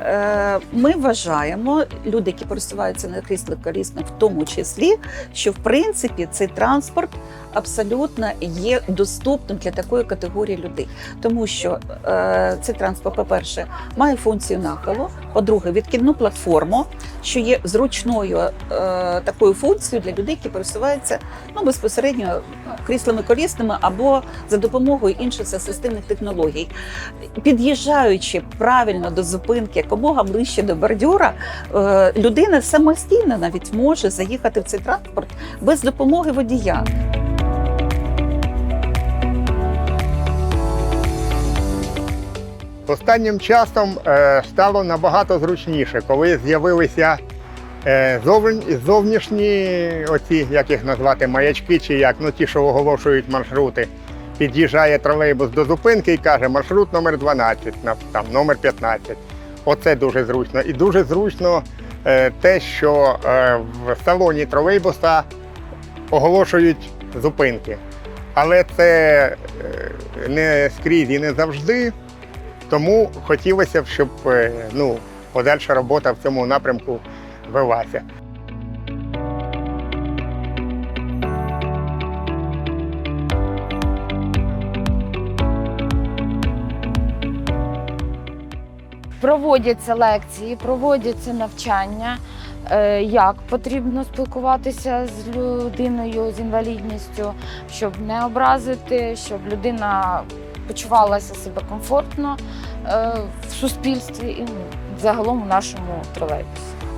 Е, Ми вважаємо, люди, які пересуваються на кріслах колісних, в тому числі, що в принципі цей транспорт абсолютно є доступним для такої категорії людей, тому що е, цей транспорт, по-перше, має функцію нахилу, по-друге, відкидну платформу, що є зручною е, такою функцією для людей, які пересуваються ну, безпосередньо кріслами колісними або за допомогою інших асистивних технологій. Під'їжджаючи правильно до зупинки, якомога ближче до бордюра, е, людина самостійно навіть може заїхати в цей транспорт без допомоги водія. Останнім часом е, стало набагато зручніше, коли з'явилися е, зовнішні, оці, як їх назвати, маячки, чи як, ну ті, що оголошують маршрути. Під'їжджає тролейбус до зупинки і каже, маршрут номер 12, на- там, номер 15. Оце дуже зручно. І дуже зручно е, те, що в салоні тролейбуса оголошують зупинки. Але це не скрізь і не завжди. Тому хотілося б, щоб е, ну, подальша робота в цьому напрямку велася. Проводяться лекції, проводяться навчання, е, як потрібно спілкуватися з людиною з інвалідністю, щоб не образити, щоб людина почувалася себе комфортно е, в суспільстві і ну, загалом у нашому тролейбусі.